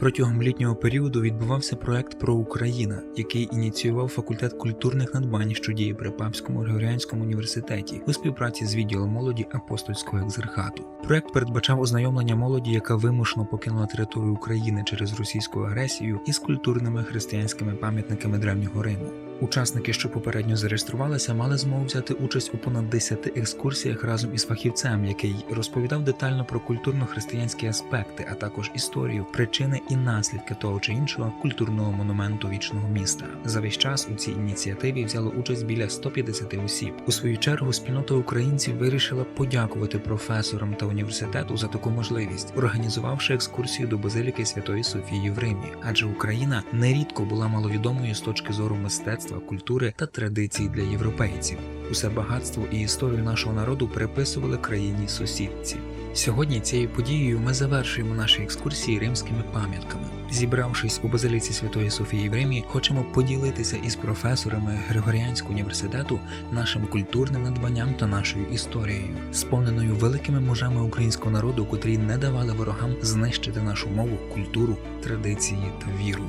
Протягом літнього періоду відбувався проект про Україна, який ініціював факультет культурних надбань, що діє при Папському Григоріанському університеті у співпраці з відділом молоді апостольського екзерхату. Проект передбачав ознайомлення молоді, яка вимушено покинула територію України через російську агресію, із культурними християнськими пам'ятниками древнього Риму. Учасники, що попередньо зареєструвалися, мали змогу взяти участь у понад 10 екскурсіях разом із фахівцем, який розповідав детально про культурно-християнські аспекти, а також історію, причини і наслідки того чи іншого культурного монументу вічного міста. За весь час у цій ініціативі взяло участь біля 150 осіб. У свою чергу спільнота українців вирішила подякувати професорам та університету за таку можливість, організувавши екскурсію до базиліки Святої Софії в Римі, адже Україна нерідко була маловідомою з точки зору мистецтва, культури та традицій для європейців. Усе багатство і історію нашого народу приписували країні сусідці. Сьогодні цією подією ми завершуємо наші екскурсії римськими пам'ятками. Зібравшись у базиліці Святої Софії в Римі, хочемо поділитися із професорами Григоріанського університету нашим культурним надбанням та нашою історією, сповненою великими мужами українського народу, котрі не давали ворогам знищити нашу мову, культуру, традиції та віру.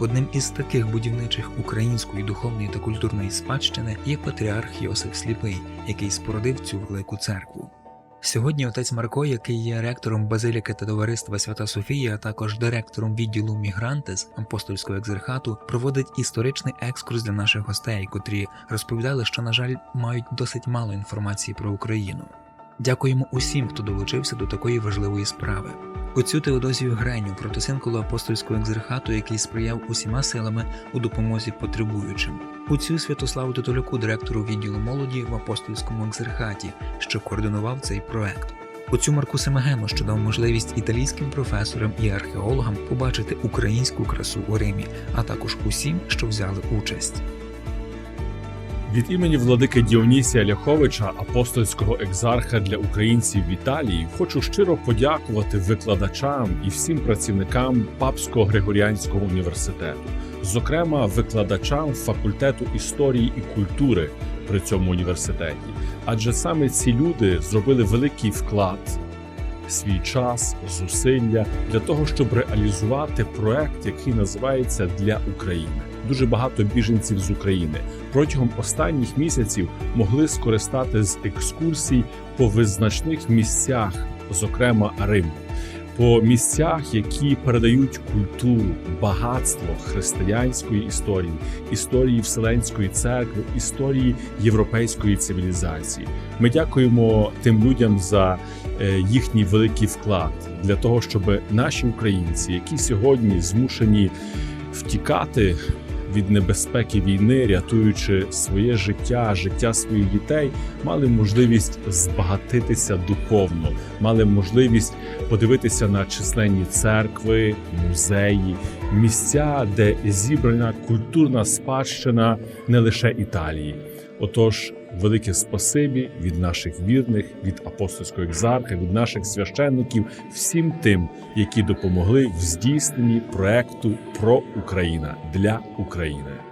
Одним із таких будівничих української духовної та культурної спадщини є патріарх Йосиф Сліпий, який спородив цю велику церкву. Сьогодні отець Марко, який є ректором базиліки та товариства Свята Софія, а також директором відділу Мігрантес апостольського екзархату, проводить історичний екскурс для наших гостей, котрі розповідали, що, на жаль, мають досить мало інформації про Україну. Дякуємо усім, хто долучився до такої важливої справи. Отцю Теодозію Греню, протосинкулу апостольського екзархату, який сприяв усіма силами у допомозі потребуючим. Отцю Святославу Титоляку, директору відділу молоді в апостольському екзархаті, що координував цей проект. Отцю Марку Семегену, що дав можливість італійським професорам і археологам побачити українську красу у Римі, а також усім, що взяли участь. Від імені владики Діонісія Ляховича, апостольського екзарха для українців в Італії, хочу щиро подякувати викладачам і всім працівникам Папського Григоріанського університету, зокрема викладачам факультету історії і культури при цьому університеті. Адже саме ці люди зробили великий вклад. Свій час, зусилля для того, щоб реалізувати проект, який називається для України. Дуже багато біженців з України протягом останніх місяців могли скористати з екскурсій по визначних місцях, зокрема Риму, по місцях, які передають культуру, багатство християнської історії, історії Вселенської церкви, історії європейської цивілізації. Ми дякуємо тим людям за е, їхній великий вклад для того, щоб наші українці, які сьогодні змушені втікати від небезпеки війни, рятуючи своє життя, життя своїх дітей, мали можливість збагатитися духовно, мали можливість подивитися на численні церкви, музеї, місця, де зібрана культурна спадщина не лише Італії. Отож, велике спасибі від наших вірних, від апостольського екзарха, від наших священників, всім тим, які допомогли в здійсненні проекту про Україна для України.